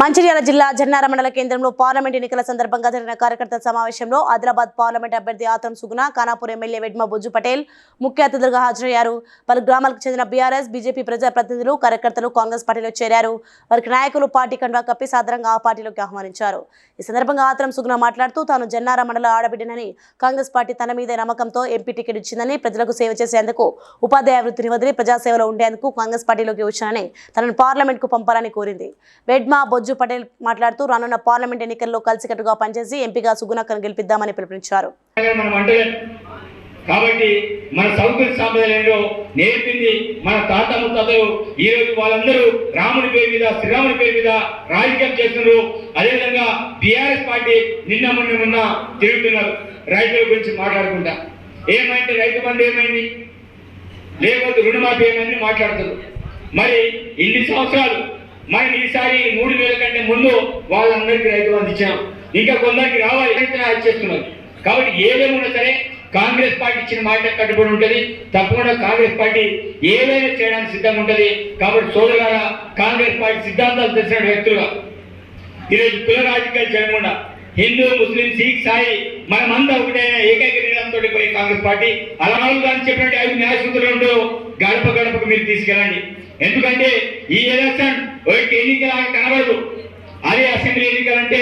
మంచిర్యాల జిల్లా జన్నార మండల కేంద్రంలో పార్లమెంట్ ఎన్నికల సందర్భంగా జరిగిన కార్యకర్తల సమావేశంలో ఆదిలాబాద్ పార్లమెంట్ అభ్యర్థి ఆతం సుగుణ ఖానాపూర్ ఎమ్మెల్యే వెడ్మ బొజ్జు పటేల్ ముఖ్య అతిథులుగా హాజరయ్యారు పలు గ్రామాలకు చెందిన బీఆర్ఎస్ బీజేపీ ప్రజాప్రతినిధులు కార్యకర్తలు కాంగ్రెస్ పార్టీలో చేరారు వారికి నాయకులు పార్టీ కండువా కప్పి సాధారణంగా ఆ పార్టీలోకి ఆహ్వానించారు ఈ సందర్భంగా ఆతం సుగుణ మాట్లాడుతూ తాను జన్నార మండల ఆడబిడ్డనని కాంగ్రెస్ పార్టీ తన మీద నమ్మకంతో ఎంపీ టికెట్ ఇచ్చిందని ప్రజలకు సేవ చేసేందుకు ఉపాధ్యాయ వృత్తిని వదిలి ప్రజాసేవలో ఉండేందుకు కాంగ్రెస్ పార్టీలోకి వచ్చానని తనను పార్లమెంట్కు పంపాలని కోరింది వెడ్మ బొజ్జు రోజు పటేల్ మాట్లాడుతూ రానున్న పార్లమెంట్ ఎన్నికల్లో కలిసికట్టుగా పనిచేసి ఎంపీగా సుగుణాకర్ గెలిపిద్దామని పిలుపునిచ్చారు కాబట్టి మన సంస్కృతి సాంప్రదాయాలు నేర్పింది మన తాత ముత్తాతలు ఈ రోజు వాళ్ళందరూ రాముని పేరు మీద శ్రీరాముని పేరు మీద రాజకీయం చేస్తున్నారు అదేవిధంగా బీఆర్ఎస్ పార్టీ నిన్న మొన్న మొన్న తిరుగుతున్నారు రైతుల గురించి మాట్లాడుకుంటా ఏమైంది రైతు బంధు ఏమైంది లేకపోతే రుణమాఫీ ఏమైంది మాట్లాడుతుంది మరి ఇన్ని సంవత్సరాలు మనం ఈసారి మూడు వేల కంటే ముందు వాళ్ళందరికీ రైతు బంధు ఇచ్చాం ఇంకా కొందరికి రావాలి చేస్తున్నారు కాబట్టి ఏదేమున్నా సరే కాంగ్రెస్ పార్టీ ఇచ్చిన మాట కట్టుబడి ఉంటుంది తప్పకుండా కాంగ్రెస్ పార్టీ ఏదైనా చేయడానికి సిద్ధంగా ఉంటుంది కాబట్టి సోదరుగా కాంగ్రెస్ పార్టీ సిద్ధాంతాలు తెలిసిన వ్యక్తులుగా ఈరోజు కుల రాజకీయాలు చేయకుండా హిందూ ముస్లిం సిక్ సాయి మనమంతా ఒకటే ఏకైక నిరంతో పోయి కాంగ్రెస్ పార్టీ అలా గాంధీ చెప్పినట్టు ఐదు న్యాయసూత్రులు గడప గడపకు మీరు తీసుకెళ్ళండి ఎందుకంటే ఈ ఎలక్షన్ బయట ఎన్నికలు కనబడదు అదే అసెంబ్లీ ఎన్నికలు అంటే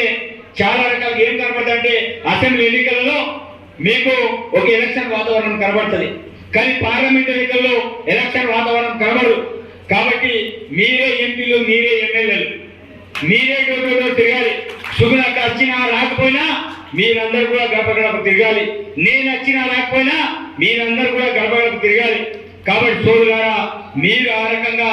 చాలా రకాలు ఏం కనబడదంటే అసెంబ్లీ ఎన్నికలలో మీకు ఒక ఎలక్షన్ వాతావరణం కనబడుతుంది కానీ పార్లమెంట్ ఎన్నికల్లో ఎలక్షన్ వాతావరణం కనబడదు కాబట్టి మీరే ఎంపీలు మీరే ఎమ్మెల్యేలు మీరే డోర్లో తిరగాలి సుగుణకు వచ్చినా రాకపోయినా మీరందరూ కూడా గడప గడప తిరగాలి నేను వచ్చినా రాకపోయినా మీరందరూ కూడా గడప గడప తిరగాలి కాబట్టి సోదరులారా మీరు ఆ రకంగా